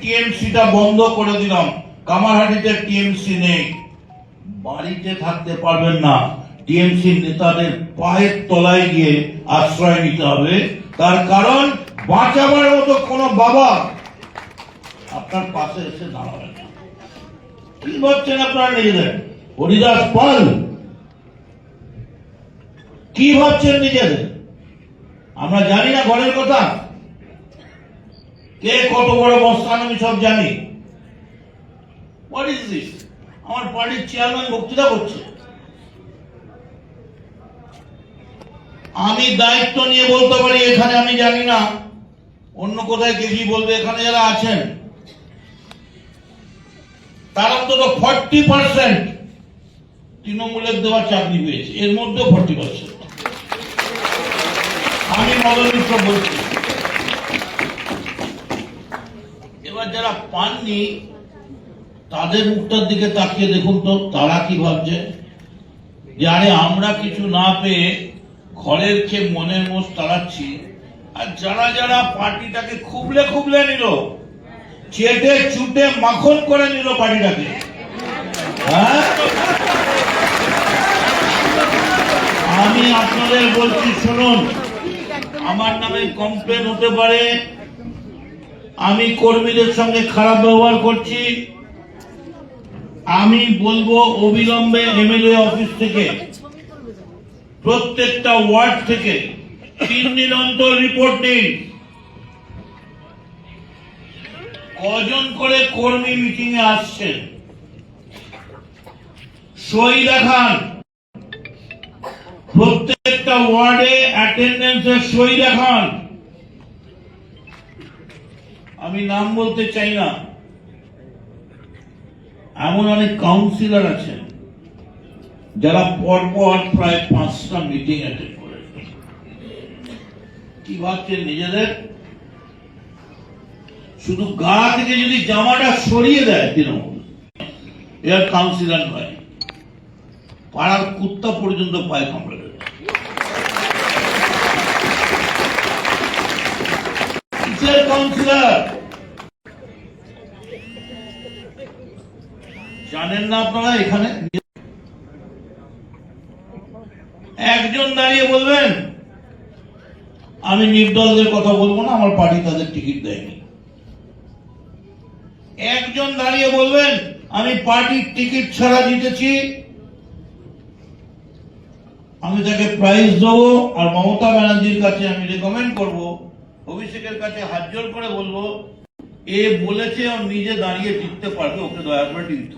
টিএমসিটা বন্ধ করে দিলাম। কামারহাটিতে টিএমসি নেই। বাড়িতে থাকতে পারবেন না। নেতাদের পায়ের তলায় গিয়ে আশ্রয় নিতে হবে। তার কারণ, বাঁচাবার মতো কোনো বাবা আপনার পাশে এসে দাঁড়াবে না। কি ভাবছেন আপনারা নিজেদের? হরিদাস পাল, কি ভাবছেন নিজেদের? আমরা জানি না ঘরের কথা। কে কত বড় বস্তান আমি সব জানি। হোয়াট ইজ দিস আমার পার্টির চেয়ারম্যান বক্তৃতা করছে। আমি দায়িত্ব নিয়ে বলতে পারি, এখানে আমি জানি না। অন্য কোথায় কে কি বলবে, এখানে যারা আছেন। তার অন্তত ফর্টি পার্সেন্ট তৃণমূলের দেওয়া চাকরি পেয়েছে। এর মধ্যে ফর্টি পার্সেন্ট আমি মদন মিশ্র বলছি। এবার যারা পাননি, তাদের মুখটার দিকে তাকিয়ে দেখুন তো, তারা কি ভাবছে? যে আরে আমরা কিছু না পেয়ে ঘরের খেয়ে মনের মোষ তাড়াচ্ছি, আর যারা যারা পার্টিটাকে খুবলে খুবলে নিল, চেটে চুটে মাখন করে নিল পার্টিটাকে। হ্যাঁ? আমি আপনাদের বলছি, শুনুন, আমার নামে কমপ্লেন হতে পারে আমি কর্মীদের সঙ্গে খারাপ ব্যবহার করছি। আমি বলব অবিলম্বে এমএলএ অফিস থেকে, প্রত্যেকটা ওয়ার্ড থেকে তিন দিন অন্তর রিপোর্ট নিন কজন করে কর্মী মিটিং এ আসছেন? সই দেখান। প্রত্যেকটা ওয়ার্ডে অ্যাটেন্ডেন্সের সই দেখান। আমি নাম বলতে চাই না। এমন অনেক কাউন্সিলর আছেন, যারা পরপর প্রায় পাঁচটা মিটিং অ্যাটেন্ড করেন কি ভাবছেন নিজেদের? শুধু গা থেকে যদি জামাটা সরিয়ে দেয় তৃণমূল, এর কাউন্সিলর নয়, পাড়ার কুত্তা পর্যন্ত পায় কামড়ে দেবে কাউন্সিলর জানেন না আপনারা এখানে? একজন দাঁড়িয়ে বলবেন, আমি নির্দলদের কথা বলব না, আমার পার্টি তাদের টিকিট দেয়নি। একজন দাঁড়িয়ে বলবেন, আমি পার্টির টিকিট ছাড়া জিতেছি, আমি তাকে প্রাইজ দেবো, আর মমতা ব্যানার্জির কাছে আমি রেকমেন্ড করব অভিষেকের কাছে হাত জোর করে বলব, এ বলেছে নিজে দাঁড়িয়ে জিততে পারবে, ওকে দয়া করে টিকিট